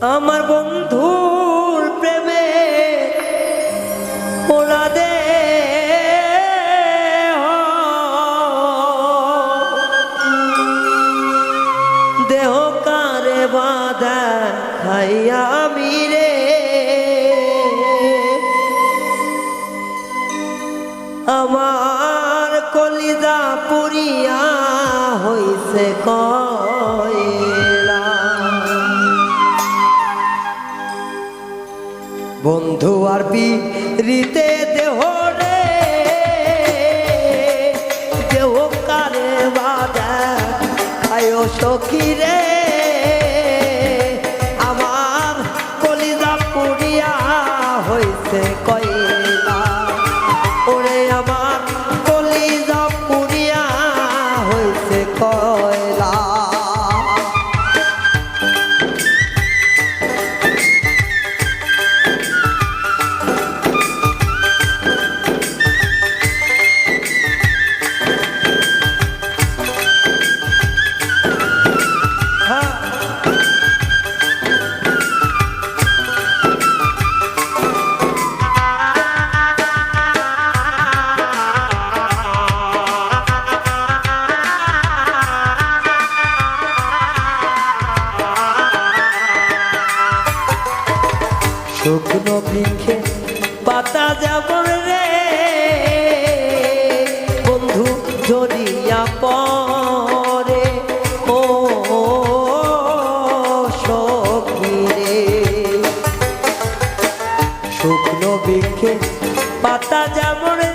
আমার বন্ধুর প্রেমে ওরা দে দেহ কারে বাধা খাইয়া আমি রে। আমার কলিজা পুরিয়া হইছে কয়লা বন্ধু আর রীতে দেহ রে। দেহ কারে বাদা আয় সখী রে। আমার কলিজা পুড়িয়া হয়েছে কয়লা শুকনো ভিক্ষে পাতা যাব রে। বন্ধু জড়িয়া পরে ও শুকনো পাতা যেমন রে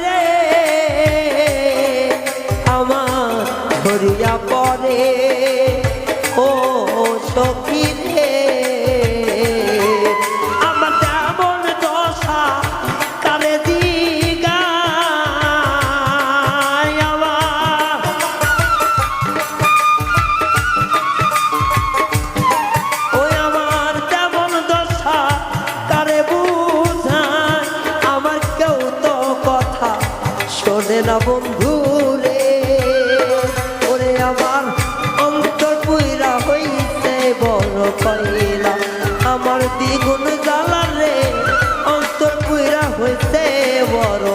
শোনে না বন্ধু ওরে আমার অন্তর পুইরা হইছে, বড় পাইলা আমার দ্বিগুণ জ্বালা রে, অন্তর পুইরা হইছে, বড়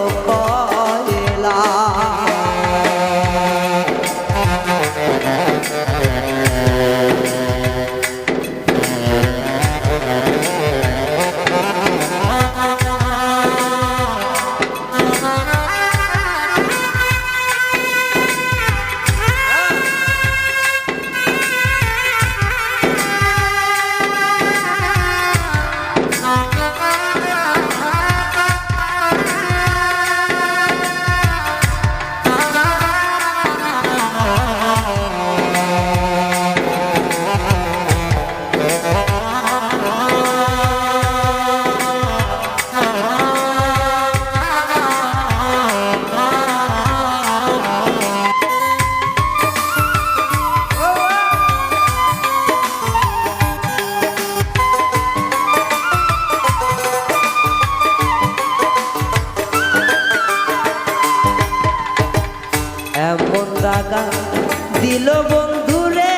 এমন দাগা দিল বন্ধু রে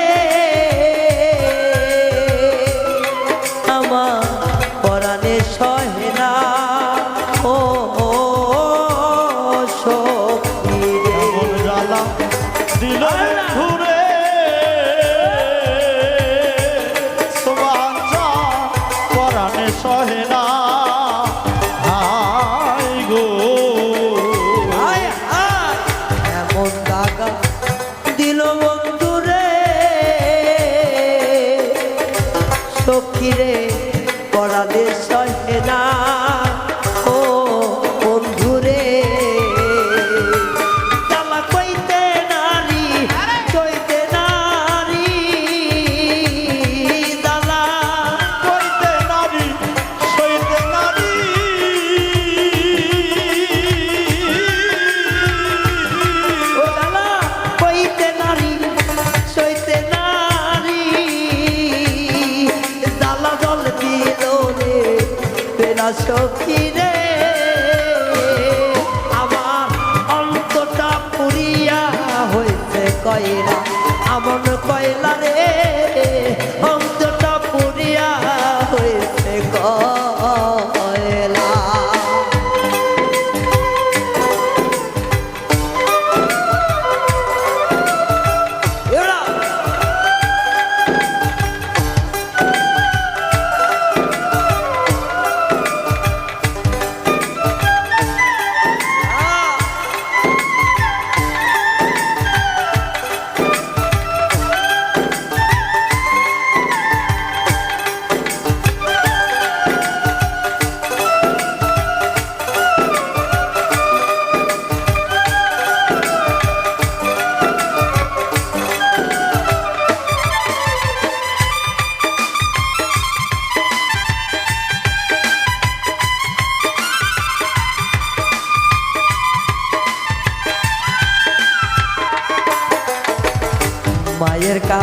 আমার পরাণে সহে না। ও সখী রে। দিল সখী রে পরাণে সখী রে আমার অন্তটা পুরিয়া হইছে কয়লা আমন কয়লা।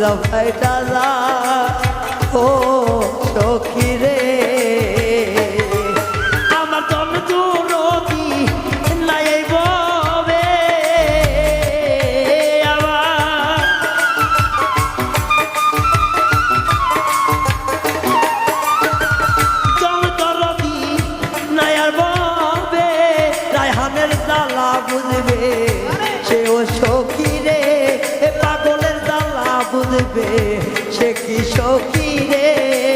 যাও ভাইটা ও বলবে সে কি সখী রে?